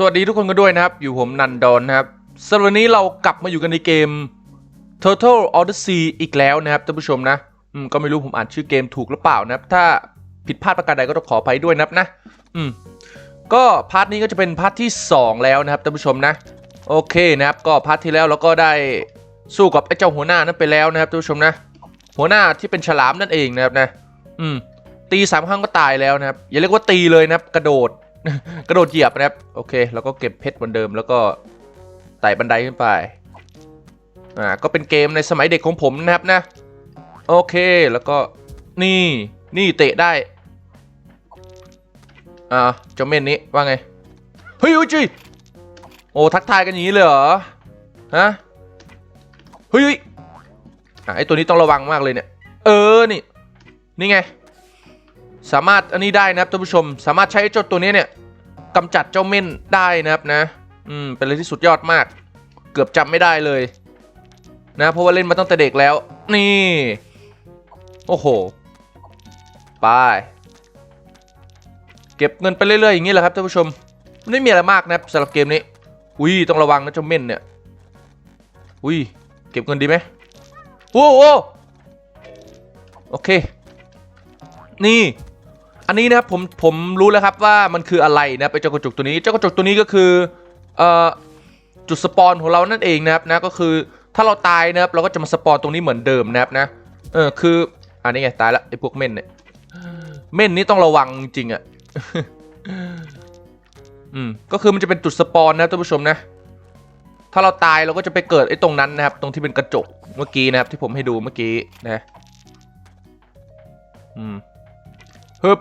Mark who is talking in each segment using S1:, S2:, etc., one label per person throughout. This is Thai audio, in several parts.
S1: สวัสดีทุกคนกันด้วยนะครับ อยู่ผมนันดอนนะครับสำหรับวันนี้เรากลับมาอยู่กันในเกม Total Odyssey อีกแล้วนะครับท่านผู้ชมนะอืมก็ไม่รู้ผมอ่านชื่อเกมถูกหรือเปล่านะครับ ถ้าผิดพลาดประการใดก็ต้องขออภัยด้วยนะครับนะ อืมก็พาร์ทนี้ก็จะเป็นพาร์ทที่ 2 แล้วนะครับท่านผู้ชมนะ โอเคนะครับ ก็พาร์ทที่แล้วเราก็ได้สู้กับไอ้เจ้าหัวหน้านั้นไปแล้วนะครับท่านผู้ชมนะ หัวหน้าที่เป็นฉลามนั่นเองนะครับนะ อืมตีสามครั้งก็ตายแล้วนะครับอย่าเรียกว่าตีเลยนะครับกระโดด กระโดดเหยียบนะครับ โอเค แล้วก็เก็บเพชรเหมือนเดิม แล้วก็ไต่บันไดขึ้นไป อ่า ก็เป็นเกมในสมัยเด็กของผมนะครับนะ โอเค แล้วก็นี่ นี่เตะได้ อ่าเจ้าเม่นนี้ว่าไง เฮ้ยอุจีโอ้ ทักทายกันอย่างนี้เลยเหรอ ฮะ เฮ้ยอะไอตัวนี้ต้องระวังมากเลยเนี่ย เออ นี่ นี่ไง สามารถอันนี้ได้นะครับท่านผู้ชม สามารถใช้เจ้าตัวนี้เนี่ยกำจัดเจ้าเม่นได้นะครับนะ อืม เป็นอะไรที่สุดยอดมาก เกือบจำไม่ได้เลย นะ เพราะว่าเล่นมาตั้งแต่เด็กแล้ว นี่ โอ้โห ไป เก็บเงินไปเรื่อย ๆ อย่างนี้แหละครับท่านผู้ชมไม่มีอะไรมากนะครับสำหรับเกมนี้ อุ้ย ต้องระวังนะเจ้าเม่นเนี่ย อุ้ย เก็บเงินดีไหมโอ้โหโอเค นี่ อันนี้นะครับผมผมรู้แล้วครับว่ามันคืออะไรนะไอ้เจ้ากระจุกตัวนี้เจ้ากระจุกตัวนี้ก็คือเอ่อจุดสปอนของเรานั่นเองนะครับนะก็คือถ้าเราตายนะครับเราก็จะมาสปอนตรงนี้เหมือนเดิมนะครับนะเออคืออันนี้ไงตายละไอ้พวกเม่นเนี่ยเม่นนี่ต้องระวังจริงๆอะอืมก็คือมันจะเป็นจุดสปอนนะท่านผู้ชมนะ ถ้าเราตายเราก็จะไปเกิดไอ้ตรงนั้นนะครับ ตรงที่เป็นกระจกเมื่อกี้นะครับ ที่ผมให้ดูเมื่อกี้นะ อืมฮึบ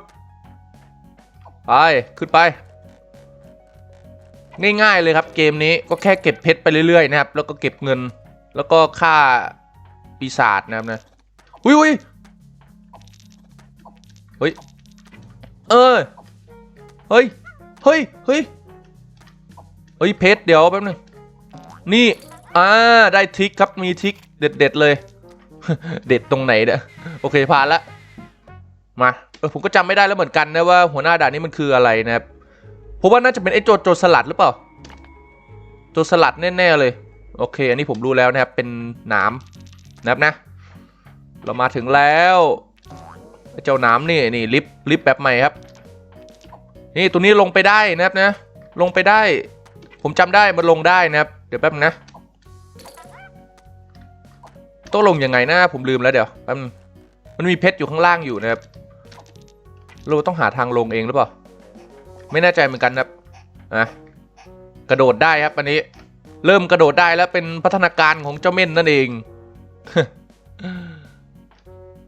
S1: ไป ขึ้นไป ง่ายๆเลยครับเกมนี้ก็แค่เก็บเพชรไปเรื่อยๆนะครับ แล้วก็เก็บเงิน แล้วก็ฆ่าปีศาจนะครับนะอุ้ยอุ้ยเฮ้ย เออ เฮ้ย เฮ้ย เฮ้ย เฮ้ย เพชรเดี๋ยวแป๊บนึง นี่ อ่า ได้ทิกครับ มีทิกเด็ดๆเลย เด็ดตรงไหนเนี่ยโอเคผ่านละ มา เออผมก็จำไม่ได้แล้วเหมือนกันนะว่าหัวหน้าด่านนี้มันคืออะไรนะครับผมว่าน่าจะเป็นไอ้โจโจสลัดหรือเปล่า โจสลัดแน่ๆเลย โอเค อันนี้ผมรู้แล้วนะครับ เป็นหนามนะครับนะ เรามาถึงแล้วเจ้าหนามนี่นี่ลิฟลิฟแบบใหม่ครับ นี่ตัวนี้ลงไปได้นะครับนะ ลงไปได้ ผมจำได้มันลงได้นะครับ เดี๋ยวแป๊บนะต้องลงยังไงนะผมลืมแล้วเดี๋ยวแป๊บนึงมันมีเพชรอยู่ข้างล่างอยู่นะครับ เราต้องหาทางลงเองหรือเปล่า ไม่แน่ใจเหมือนกันนะครับอะกระโดดได้ครับอันนี้ เริ่มกระโดดได้แล้วเป็นพัฒนาการของเจ้าเม่นนั่นเอง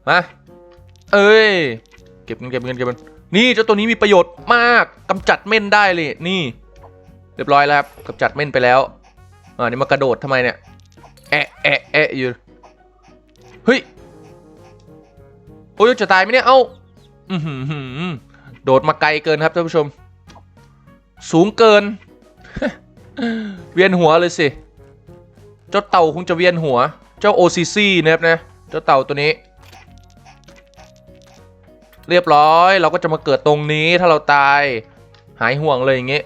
S1: มาเอ้ย เก็บเงินเก็บเงินเก็บเงินนี่เจ้าตัวนี้มีประโยชน์มากกำจัดเม่นได้เลยนี่ เรียบร้อยแล้วครับกำจัดเม่นไปแล้วอ่านี่มากระโดดทำไมเนี่ยแอะแอะแอะอยู่เฮ้ยโอ้ยจะตายไหมเนี่ยเอ้า โดดมาไกลเกินครับท่านผู้ชม สูงเกิน เวียนหัวเลยสิ เจ้าเต่าคงจะเวียนหัว เจ้า OCC นะครับนะ เจ้าเต่าตัวนี้ เรียบร้อยเราก็จะมาเกิดตรงนี้ถ้าเราตาย หายห่วงเลยอย่างเงี้ย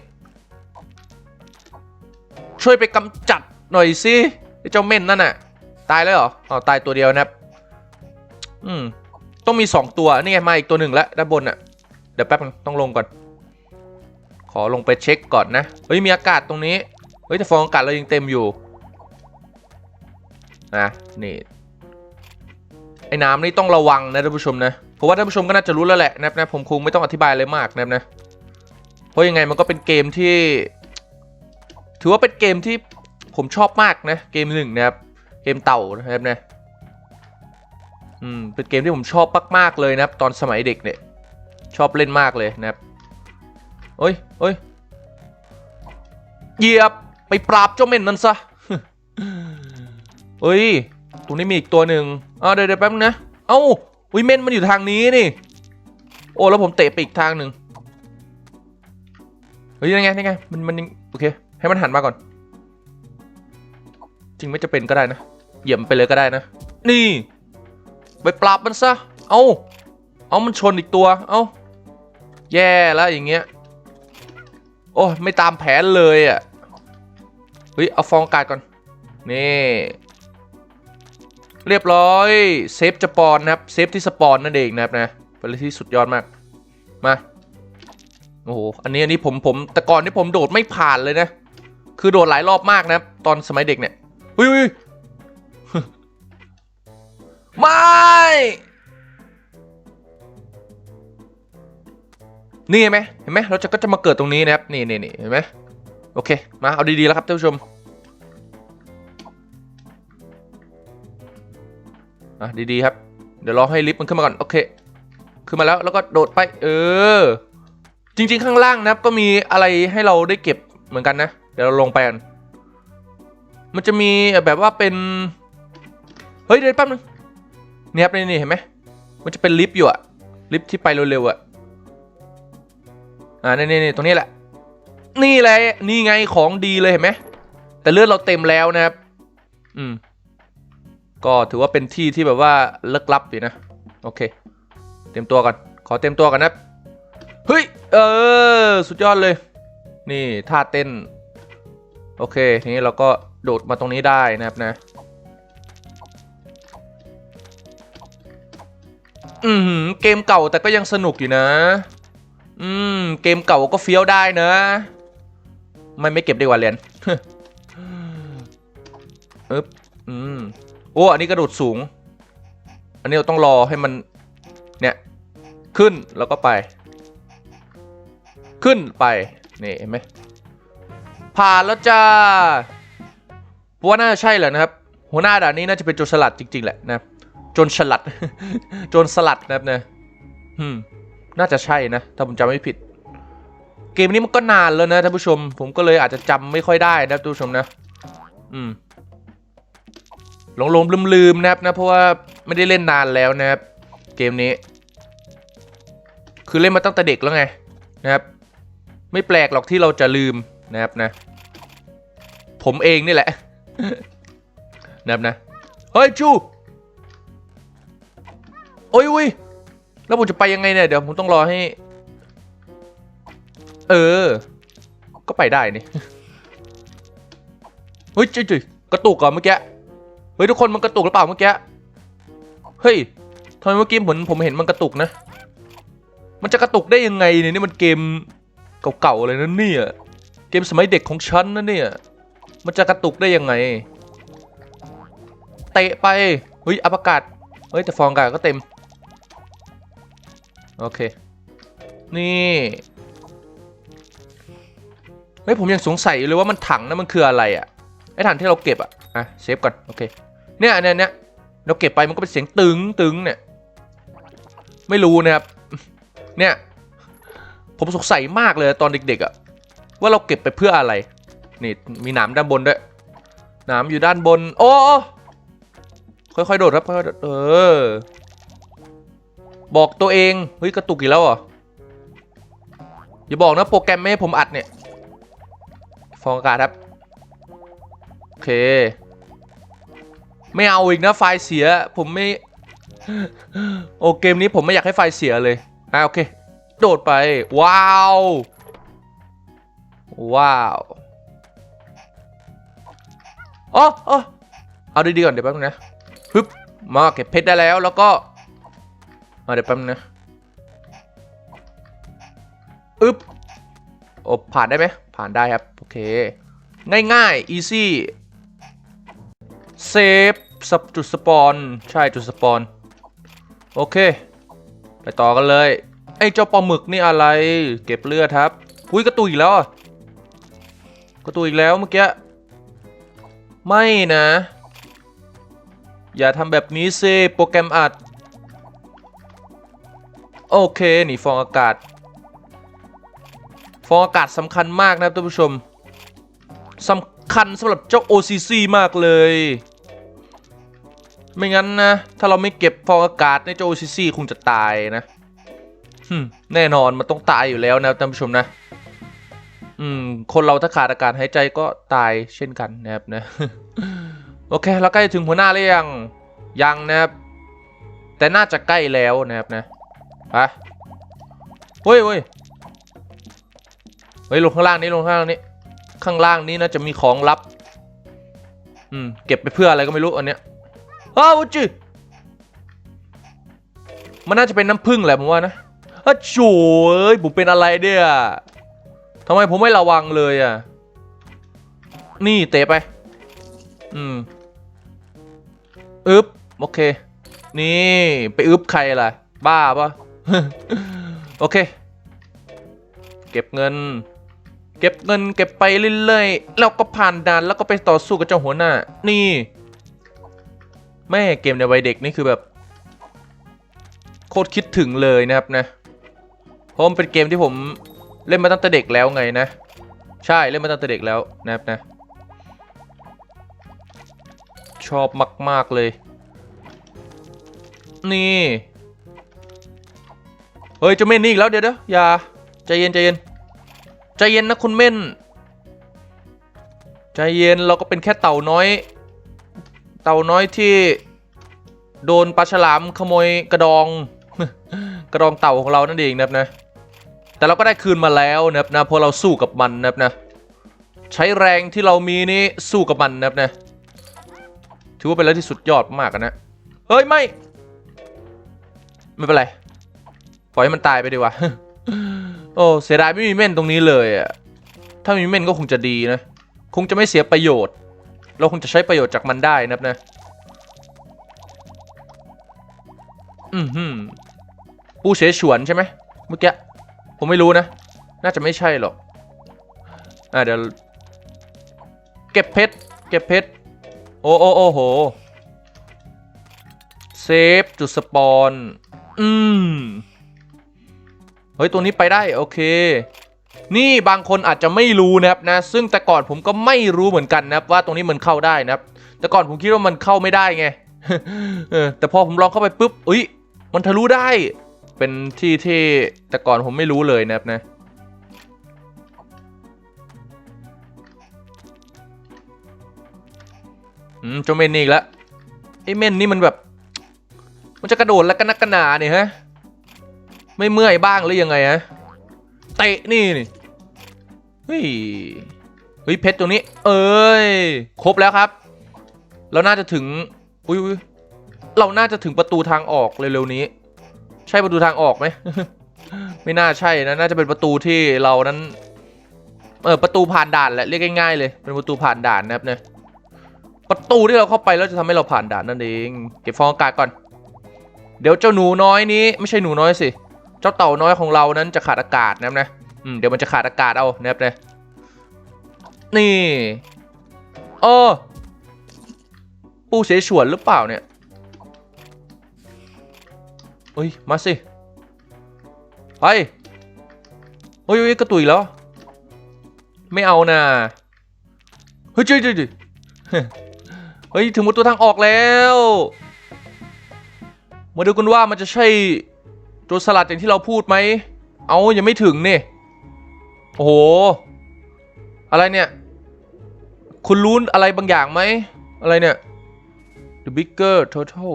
S1: ช่วยไปกำจัดหน่อยสิไอ้เจ้าเม่นนั่นน่ะ ตายแล้วเหรออ๋อตายตัวเดียวนะครับ อืม ต้องมี 2 ตัว นี่ไงมาอีกตัวหนึ่งแล้วด้านบนน่ะ เดี๋ยวแป๊บนึงต้องลงก่อน ขอลงไปเช็คก่อนนะ เฮ้ยมีอากาศตรงนี้ เฮ้ยแต่ฟองอากาศเรายังเต็มอยู่ นะนี่ไอ้น้ำนี่ต้องระวังนะท่านผู้ชมนะ เพราะว่าท่านผู้ชมก็น่าจะรู้แล้วแหละนะครับนะผมคงไม่ต้องอธิบายอะไรมากนะครับนะ เพราะยังไงมันก็เป็นเกมที่ ถือว่าเป็นเกมที่ผมชอบมากนะ เกมหนึ่งนะครับ เกมเต่านะครับนะ อืมเป็นเกมที่ผมชอบมากๆเลยนะครับ ตอนสมัยเด็กเนี่ย ชอบเล่นมากเลยนะครับเฮ้ยเฮ้ยเหยียบไปปราบเจ้าเม่นนั่นซะเฮ้ยตรงนี้มีอีกตัวหนึ่งอ้าเดี๋ยวเดี๋ยวแป๊บนึงนะ เอ้าวิเม่นมันอยู่ทางนี้นี่ โอ้แล้วผมเตะไปอีกทางหนึ่งเฮ้ยยังไงยังไง มันมันยังโอเค ให้มันหันมาก่อน จริงไม่จะเป็นก็ได้นะ เหยียบมันไปเลยก็ได้นะ นี่ ไปปราบมันซะ เอาเอามันชนอีกตัว เอาแย่แล้วอย่างเงี้ย โอ้ยไม่ตามแผนเลยอะ เฮ้ย เอาฟองอากาศก่อน นี่ เรียบร้อย เซฟจะปอนนะครับ เซฟที่สปอนนั่นเองนะครับนะเป็นอะไรที่สุดยอดมาก มา โอ้โห อันนี้อันนี้ผมผมแต่ก่อนที่ผมโดดไม่ผ่านเลยนะ คือโดดหลายรอบมากนะครับ ตอนสมัยเด็กเนี่ยเฮ้ยเฮ้ย ไม่ นี่เห็นไหมเห็นไหมเราจะก็จะมาเกิดตรงนี้นะครับ นี่นี่นี่เห็นไหมโอเค มาเอาดีๆแล้วครับท่านผู้ชมอะดีๆครับ เดี๋ยวรอให้ลิฟต์มันขึ้นมาก่อน โอเค ขึ้นมาแล้วแล้วก็โดดไป เออ จริง ๆ ข้างล่างนะครับ ก็มีอะไรให้เราได้เก็บเหมือนกันนะ เดี๋ยวเราลงไปกันมันจะมีแบบว่าเป็น เฮ้ยเดี๋ยวแป๊บนึง เนี่ยครับนี่นี่เห็นไหมมันจะเป็นลิฟต์อยู่อะลิฟต์ที่ไปเร็วๆอะอ่านี่นี่ตรงนี้แหละ นี่แหละนี่ไงของดีเลยเห็นไหมแต่เลือดเราเต็มแล้วนะครับ อืม ก็ถือว่าเป็นที่ที่แบบว่าลึกลับอยู่นะ โอเค เต็มตัวก่อน ขอเต็มตัวก่อนนะเฮ้ย เออ สุดยอดเลย นี่ท่าเต้น โอเค ทีนี้เราก็โดดมาตรงนี้ได้นะครับนะ อืมเกมเก่าแต่ก็ยังสนุกอยู่นะ อืม เกมเก่าก็เฟี้ยวได้นะ ไม่ไม่เก็บดีกว่าเหรียญอึ๊บอืมโอ้อันนี้กระโดดสูง อันนี้เราต้องรอให้มัน เนี่ย ขึ้นแล้วก็ไป ขึ้นไป นี่เห็นไหมผ่านแล้วจ้าว่าน่าจะใช่แหละนะครับ หัวหน้าด่านนี้น่าจะเป็นโจรสลัดจริง ๆ แหละนะโจรสลัดจรสลัดนะครับนะอืม น่าจะใช่นะ ถ้าผมจำไม่ผิด เกมนี้มันก็นานแล้วนะท่านผู้ชม ผมก็เลยอาจจะจำไม่ค่อยได้นะท่านผู้ชมนะ อืมหลงหลงลืมลืมๆนะครับนะ เพราะว่าไม่ได้เล่นนานแล้วนะครับ เกมนี้ คือเล่นมาตั้งแต่เด็กแล้วไงนะครับ ไม่แปลกหรอกที่เราจะลืมนะครับนะ ผมเองนี่แหละนะครับนะ เฮ้ยจู โอ้ยอุ้ยแล้วผมจะไปยังไงเนี่ย เดี๋ยวผมต้องรอให้ เออ ก็ไปได้นี่เฮ้ยจุยจุยกระตุกก่อนเมื่อกี้เฮ้ยทุกคนมันกระตุกหรือเปล่าเมื่อกี้เฮ้ยทำไมเมื่อกี้เหมือนผมเห็นมันกระตุกนะ มันจะกระตุกได้ยังไงเนี่ยนี่มันเกมเก่าๆเลยนะเนี่ยเกมสมัยเด็กของฉันนะเนี่ย มันจะกระตุกได้ยังไง เตะไปเฮ้ยอากาศเฮ้ยแต่ฟองกาก็เต็ม โอเค นี่เฮ้ยผมยังสงสัยเลยว่ามันถังนะมันคืออะไรอะไอ้ถังที่เราเก็บอะอะเซฟก่อนโอเคเนี่ยเนี่ยเนี่ยเราเก็บไปมันก็เป็นเสียงตึงตึงเนี่ย ไม่รู้นะครับเนี่ยผมสงสัยมากเลยตอนเด็กๆอะว่าเราเก็บไปเพื่ออะไรนี่มีหนามด้านบนด้วยหนามอยู่ด้านบน โอ้ค่อยๆโดดครับค่อยๆโดดเออ บอกตัวเองเฮ้ยกระตุกอีกแล้วเหรออย่าบอกนะโปรแกรมไม่ให้ผมอัดเนี่ยฟองอากาศครับโอเค ไม่เอาอีกนะไฟล์เสียผมไม่โอเกมนี้ผมไม่อยากให้ไฟล์เสียเลยอะโอเค โดดไป ว้าว ว้าวอ๋ออ๋อเอาดีๆก่อนเดี๋ยวแป๊บนึงนะฮึบมาเก็บเพชรได้แล้วแล้วก็ เดี๋ยวแป๊บนึงนะอึ๊บโอ้ผ่านได้ไหมผ่านได้ครับ โอเค ง่ายๆ easy เซฟจุดสปอน ใช่ จุดสปอน โอเค ไปต่อกันเลย ไอ้เจ้าปลาหมึกนี่อะไร เก็บเลือดครับ อุ้ยกระตุยอีกแล้วกระตุยอีกแล้วเมื่อกี้ ไม่นะ อย่าทำแบบนี้สิโปรแกรมอัด โอเคนี่ฟองอากาศ ฟองอากาศสำคัญมากนะครับท่านผู้ชมสำคัญสำหรับเจ้า OCC มากเลย ไม่งั้นนะ ถ้าเราไม่เก็บฟองอากาศในเจ้า OCC คงจะตายนะแน่นอนมันต้องตายอยู่แล้วนะท่านผู้ชมนะอืมคนเราถ้าขาดอากาศหายใจก็ตายเช่นกันนะครับนะโอเคเราใกล้ถึงหัวหน้าหรือยังยังนะครับแต่น่าจะใกล้แล้วนะครับนะ ไปเฮ้ยเฮ้ยเฮ้ยลงข้างล่างนี้ลงข้างล่างนี้ ข้างล่างนี้น่าจะมีของลับ อืม เก็บไปเพื่ออะไรก็ไม่รู้อันเนี้ยอ้าวจิมันน่าจะเป็นน้ำผึ้งแหละผมว่านะอ้าวโจยผมเป็นอะไรเนี่ยทำไมผมไม่ระวังเลยอะ นี่เตะไป อืม อึบโอเค นี่ ไปอึบใครล่ะ บ้าปะ โอเค เก็บเงิน เก็บเงิน เก็บไปเรื่อยๆแล้วก็ผ่านด่านแล้วก็ไปต่อสู้กับเจ้าหัวหน้า นี่ แม่เกมในวัยเด็กนี่คือแบบ โคตรคิดถึงเลยนะครับนะเพราะมันเป็นเกมที่ผมเล่นมาตั้งแต่เด็กแล้วไงนะ ใช่เล่นมาตั้งแต่เด็กแล้วนะครับนะ ชอบมาก ๆเลย นี่ เฮ้ยจะเม่นนี่อีกแล้วเดี๋ยวเดี๋ยวอย่าใจเย็นใจเย็นใจเย็นนะคุณเม่นใจเย็นเราก็เป็นแค่เต่าน้อย เต่าน้อยที่โดนปลาฉลามขโมยกระดอง กระดองเต่าของเรานั่นเองนะครับนะ แต่เราก็ได้คืนมาแล้วนะครับนะเพราะเราสู้กับมันนะครับนะ ใช้แรงที่เรามีนี้สู้กับมันนะครับนะ ถือว่าเป็นอะไรที่สุดยอดมากนะ เฮ้ยไม่ ไม่เป็นไร ปล่อยให้มันตายไปดีกว่า โอ้เสียดายไม่มีเม่นตรงนี้เลยอะถ้ามีเม่นก็คงจะดีนะ คงจะไม่เสียประโยชน์ เราคงจะใช้ประโยชน์จากมันได้นะครับนะ อืมฮึปูเสฉวนใช่ไหมเมื่อกี้ผมไม่รู้นะ น่าจะไม่ใช่หรอก อะเดี๋ยว เก็บเพชร เก็บเพชร โอ้โอ้โอ้โห เซฟจุดสปอน อืม เฮ้ยตัวนี้ไปได้โอเค นี่บางคนอาจจะไม่รู้นะครับนะ ซึ่งแต่ก่อนผมก็ไม่รู้เหมือนกันนะครับว่าตรงนี้มันเข้าได้นะครับ แต่ก่อนผมคิดว่ามันเข้าไม่ได้ไงแต่พอผมลองเข้าไปปุ๊บอุ้ยมันทะลุได้ เป็นที่ที่แต่ก่อนผมไม่รู้เลยนะครับนะอืมจเมนนี่อีกแล้วไอ้เมนนี่มันแบบ มันจะกระโดดแล้วกันนักกันหนาเนี่ยฮะ ไม่เมื่อยบ้างหรือยังไงฮะเตะนี่นี่เฮ้ยเฮ้ยเพชรตัวนี้ เอ้ยครบแล้วครับ เราน่าจะถึงอุ้ยเราน่าจะถึงประตูทางออกเร็วๆนี้ ใช่ประตูทางออกไหมไม่น่าใช่นะน่าจะเป็นประตูที่เรานั้นเออประตูผ่านด่านแหละเรียกง่ายๆเลยเป็นประตูผ่านด่านนะครับเนี่ยประตูที่เราเข้าไปแล้วจะทำให้เราผ่านด่านนั่นเองเก็บฟองอากาศก่อน เดี๋ยวเจ้าหนูน้อยนี้ ไม่ใช่หนูน้อยสิ เจ้าเต่าน้อยของเรานั้นจะขาดอากาศนะครับนะอืมเดี๋ยวมันจะขาดอากาศเอานะครับนะนี่เออปูเสฉวนหรือเปล่าเนี่ยเฮ้ยมาสิไปเฮ้ยเฮ้ยกระตุยแล้ว ไม่เอานะเฮ้ยเฮ้ยเฮ้ยเฮ้ยเฮ้ยถึงประตูทางออกแล้ว มาดูกันว่ามันจะใช่ จรสลัดอย่างที่เราพูดไหม เอายังไม่ถึงนี่ โอ้โห อะไรเนี่ย คุณรู้อะไรบางอย่างไหม อะไรเนี่ย the bigger total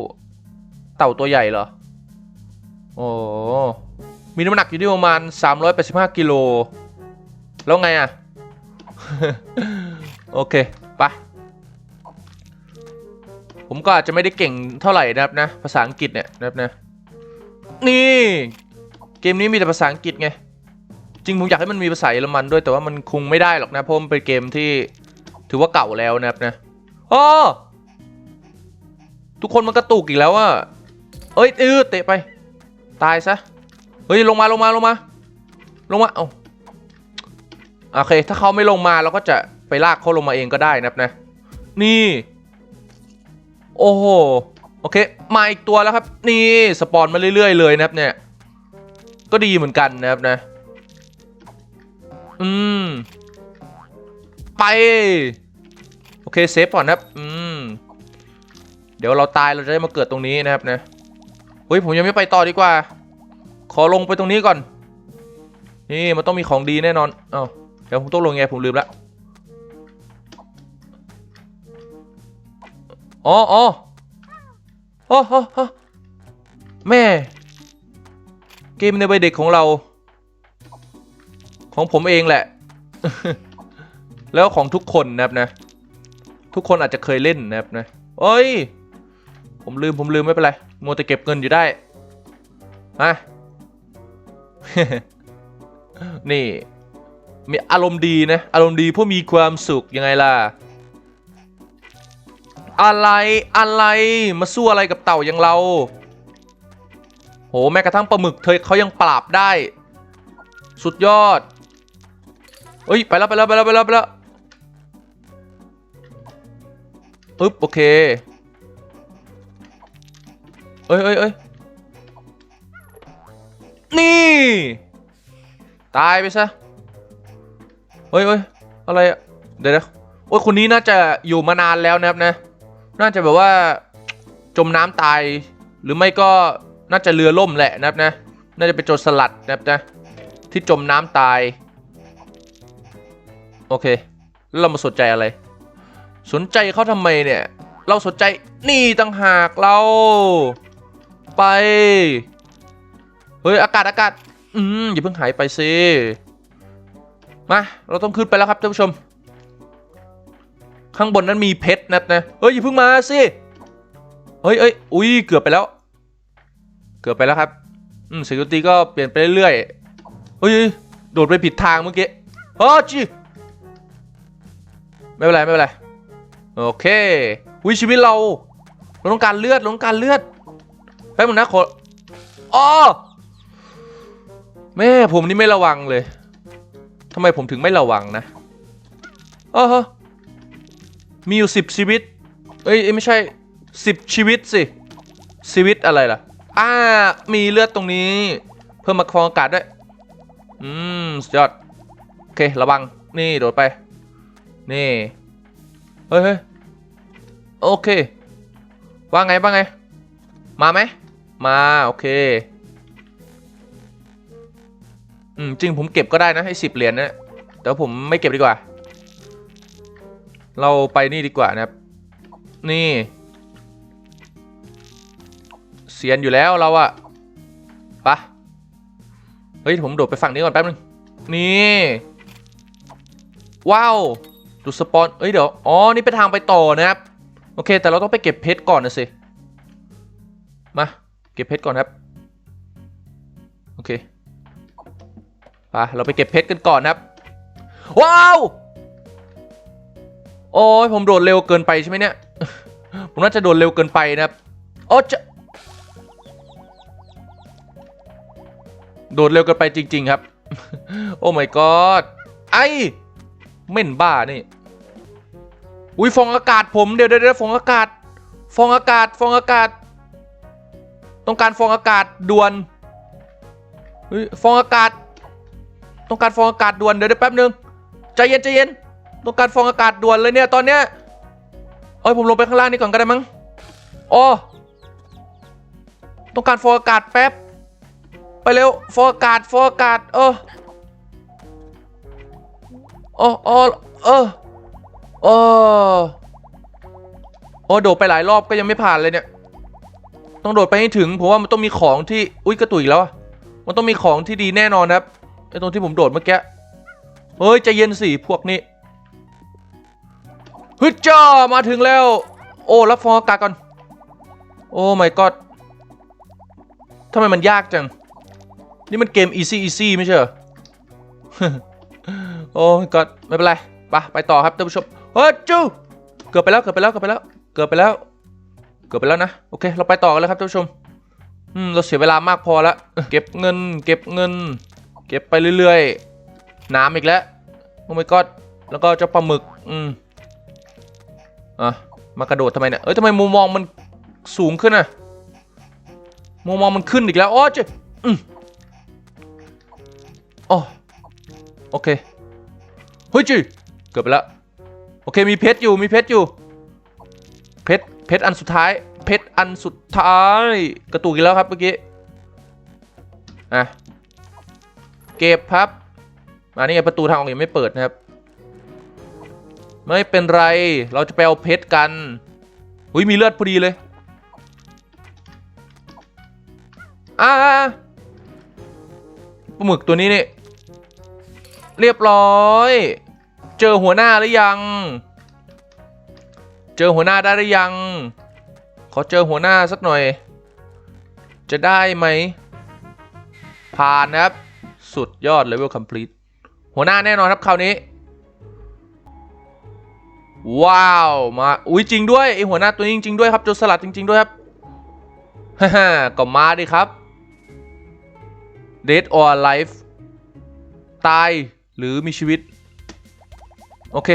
S1: เต่าตัวใหญ่เหรอ โอ้มีน้ำหนักอยู่ที่ประมาณ 385 กิโล แล้วไงอะ โอเค ไป ผมก็อาจจะไม่ได้เก่งเท่าไหร่นะครับนะ ภาษาอังกฤษเนี่ยนะครับนะ นี่ เกมนี้มีแต่ภาษาอังกฤษไง จริงผมอยากให้มันมีภาษาเยอรมันด้วยแต่ว่ามันคงไม่ได้หรอกนะเพราะมันเป็นเกมที่ถือว่าเก่าแล้วนะครับนะอ๋อทุกคนมันกระตุกอีกแล้วอะเอ้ยเออเตะไป ตายซะ เฮ้ยลงมาลงมาลงมา ลงมา เอาโอเค ถ้าเขาไม่ลงมาเราก็จะไปลากเขาลงมาเองก็ได้นะครับนะ นี่ โอ้โห โอเค มาอีกตัวแล้วครับ นี่สปอนมาเรื่อยๆเลยนะครับ เนี่ย ก็ดีเหมือนกันนะครับนะ อืม ไป โอเคเซฟก่อนนะครับ อืม เดี๋ยวเราตายเราจะได้มาเกิดตรงนี้นะครับนะเฮ้ยผมยังไม่ไปต่อดีกว่า ขอลงไปตรงนี้ก่อน นี่มันต้องมีของดีแน่นอนเอ้าเดี๋ยวผมต้องลงไงผมลืมละอ๋ออ๋อ อ๋ออ๋ออ๋อแม่ เกมในวัยเด็กของเรา ของผมเองแหละ แล้วของทุกคนนะครับนะ ทุกคนอาจจะเคยเล่นนะครับนะเอ้ย ผมลืมผมลืมไม่เป็นไรมัวแต่เก็บเงินอยู่ได้ฮะนี่ มีอารมณ์ดีนะ อารมณ์ดีเพราะมีความสุขยังไงล่ะ อะไรอะไรมาสู้อะไรกับเต่าอย่างเรา โหแม้กระทั่งปลาหมึกเธอเขายังปราบได้ สุดยอดเอ้ยไปแล้วไปแล้วไปแล้วไปแล้วไปแล้วอึ๊บโอเคเอ้ยเอ้ยเอ้ยนี่ ตายไปซะเฮ้ยเฮ้ยอะไรอะเดี๋ยวนะโอ้ยคนนี้น่าจะอยู่มานานแล้วนะครับนะ น่าจะแบบว่าจมน้ำตาย หรือไม่ก็น่าจะเรือล่มแหละนะครับนะ น่าจะเป็นโจรสลัดนะครับนะที่จมน้ำตาย โอเค แล้วเรามาสนใจอะไร สนใจเขาทำไมเนี่ย เราสนใจนี่ต่างหากเราไป เฮ้ย อากาศอากาศ อืมอย่าเพิ่งหายไปสิ มา เราต้องขึ้นไปแล้วครับท่านผู้ชม ข้างบนนั้นมีเพชรนะนะเฮ้ยอย่าเพิ่งมาสิเฮ้ยเอ้ยอุ้ยเกือบไปแล้ว เกือบไปแล้วครับอืม security ก็เปลี่ยนไปเรื่อยๆเฮ้ยโดดไปผิดทางเมื่อกี้โอ้จีไม่เป็นไรไม่เป็นไรโอเควิชีวิตเราเราต้องการเลือดเราต้องการเลือดแป๊บนึงนะขออ๋อแม่ผมนี่ไม่ระวังเลยทำไมผมถึงไม่ระวังนะเออ มีอยู่สิบชีวิตเอ้ยเอ้ยไม่ใช่สิบชีวิตสิชีวิตอะไรล่ะ อ่า มีเลือดตรงนี้ เพิ่มมาครองอากาศด้วย อืมสุดยอด โอเค ระวัง นี่โดดไป นี่เฮ้ยเฮ้ยโอเค ว่าไงว่าไง มาไหม มา โอเค อืม จริงผมเก็บก็ได้นะ ให้สิบเหรียญนะ แต่ว่าผมไม่เก็บดีกว่า เราไปนี่ดีกว่านะครับ นี่ เสียนอยู่แล้วเราอะปะเฮ้ย ผมโดดไปฝั่งนี้ก่อนแป๊บนึง นี่ ว้าวดูสปอนเอ้ยเดี๋ยว อ๋อ นี่เป็นทางไปต่อนะครับ โอเค แต่เราต้องไปเก็บเพชรก่อนนะสิ มา เก็บเพชรก่อนครับ โอเคไปเราไปเก็บเพชรกันก่อนนะครับ ว้าว โอ้ยผมโดดเร็วเกินไปใช่ไหมเนี่ย ผมน่าจะโดดเร็วเกินไปนะครับ โอ้จะโดดเร็วเกินไปจริง ๆ ครับ โอ้ my god ไอ้เม่นบ้านี่ อุ้ยฟองอากาศผมเดี๋ยวเดี๋ยวฟองอากาศ ฟองอากาศ ฟองอากาศ ต้องการฟองอากาศด่วนฟองอากาศ ต้องการฟองอากาศด่วนเดี๋ยวเดี๋ยวแป๊บนึงใจเย็นใจเย็น ต้องการฟองอากาศด่วนเลยเนี่ยตอนเนี้ยเอ้ยผมลงไปข้างล่างนี่ก่อนก็ได้มั้งอ๋อต้องการฟองอากาศแป๊บ ไปเร็วฟองอากาศฟองอากาศเอออ๋ออ๋อเออโอ้โอ้โดดไปหลายรอบก็ยังไม่ผ่านเลยเนี่ย ต้องโดดไปให้ถึงผมว่ามันต้องมีของที่อุ้ยกระตุยแล้วอะมันต้องมีของที่ดีแน่นอนครับไอ้ตรงที่ผมโดดเมื่อกี้เฮ้ยใจเย็นสิพวกนี้ ฮึจ้ามาถึงแล้ว โอ้รับฟองอากาศก่อน โอ้ my god ทำไมมันยากจัง นี่มันเกม easy easy ไม่ใช่เหรอ โอ้ my god ไม่เป็นไรไปไปต่อครับท่านผู้ชมเฮ้ยจูเกือบไปแล้วเกือบไปแล้วเกือบไปแล้วเกือบไปแล้ว เกือบไปแล้วนะ โอเค เราไปต่อกันเลยครับท่านผู้ชมอืมเราเสียเวลามากพอแล้วเก็บเงิน เก็บเงิน เก็บไปเรื่อยๆ น้ำอีกแล้วโอ้ my god แล้วก็เจ้าปลาหมึก อืม อะมากระโดดทำไมเนี่ย เอ้ยทำไมมุมมองมันสูงขึ้นอะมุมมองมันขึ้นอีกแล้วโอ้เจ๊อืมอ๋อโอเค เฮ้ยจีเกือบไปแล้วโอเค มีเพชรอยู่ มีเพชรอยู่ เพชร เพชรอันสุดท้าย เพชรอันสุดท้าย กระตุกอีกแล้วครับเมื่อกี้ อะ เก็บครับมานี่ไงประตูทางออกยังไม่เปิดนะครับ ไม่เป็นไร เราจะไปเอาเพชรกันอุ้ยมีเลือดพอดีเลยอ่าปลาหมึกตัวนี้นี่เรียบร้อย เจอหัวหน้าหรือยัง เจอหัวหน้าได้หรือยัง ขอเจอหัวหน้าสักหน่อย จะได้ไหม ผ่านนะครับ สุดยอดเลเวล complete หัวหน้าแน่นอนครับคราวนี้ ว้าวมาอุ้ยจริงด้วยไอหัวหน้าตัวนี้จริงๆด้วยครับโจรสลัดจริง ๆด้วยครับฮ่าๆก็มาดิครับ dead or alive ตายหรือมีชีวิต โอเค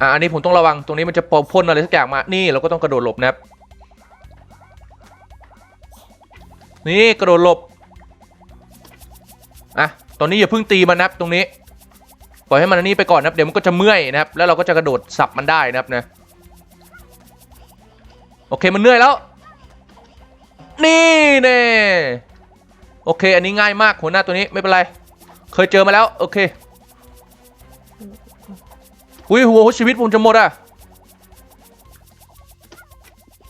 S1: อะอันนี้ผมต้องระวังตรงนี้มันจะปพ่นอะไรสักอย่างมานี่เราก็ต้องกระโดดหลบนะครับนี่กระโดดหลบอะตอนนี้อย่าเพิ่งตีมันนะครับตรงนี้ ปล่อยให้มันนี้ไปก่อนนะครับเดี๋ยวมันก็จะเมื่อยนะครับแล้วเราก็จะกระโดดสับมันได้นะครับนะโอเคมันเหนื่อยแล้ว นี่เน่โอเค อันนี้ง่ายมากหัวหน้าตัวนี้ไม่เป็นไร เคยเจอมาแล้วโอเคอุ้ยหัวชีวิตผมจะหมดอะ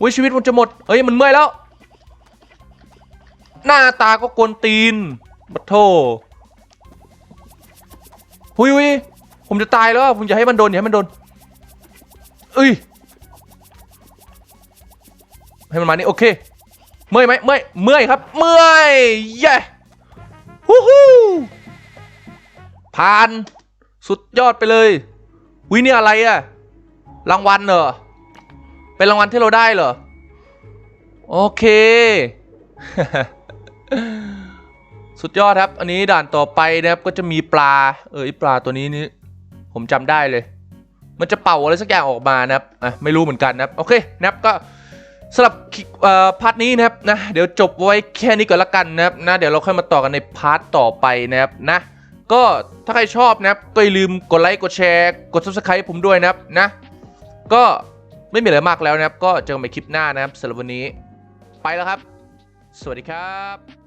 S1: อุ้ยชีวิตผมจะหมดเฮ้ยมันเมื่อยแล้ว หน้าตาก็กวนตีนบัดโท หุยหุยผมจะตายแล้วผมอย่าให้มันโดนอย่าให้มันโดนเอ้ยให้มันมานี่โอเค เมื่อยไหมเมื่อยเมื่อยครับเมื่อยเย้ฮู้ฮู้ผ่านสุดยอดไปเลยวินี่อะไรอะรางวัลเหรอเป็นรางวัลที่เราได้เหรอโอเค สุดยอดครับ อันนี้ด่านต่อไปนะครับก็จะมีปลา เออปลาตัวนี้นี่ผมจำได้เลย มันจะเป่าอะไรสักอย่างออกมานะครับอะไม่รู้เหมือนกันนะครับโอเคนะครับก็สำหรับเอ่อพาร์ทนี้นะครับนะเดี๋ยวจบไว้แค่นี้ก่อนละกันนะครับนะเดี๋ยวเราค่อยมาต่อกันในพาร์ทต่อไปนะครับนะ ก็ถ้าใครชอบนะครับก็อย่าลืมกดไลค์กดแชร์กด subscribe ผมด้วยนะครับนะ ก็ไม่มีอะไรมากแล้วนะครับ ก็เจอกันใหม่คลิปหน้านะครับสำหรับวันนี้ ไปแล้วครับ สวัสดีครับ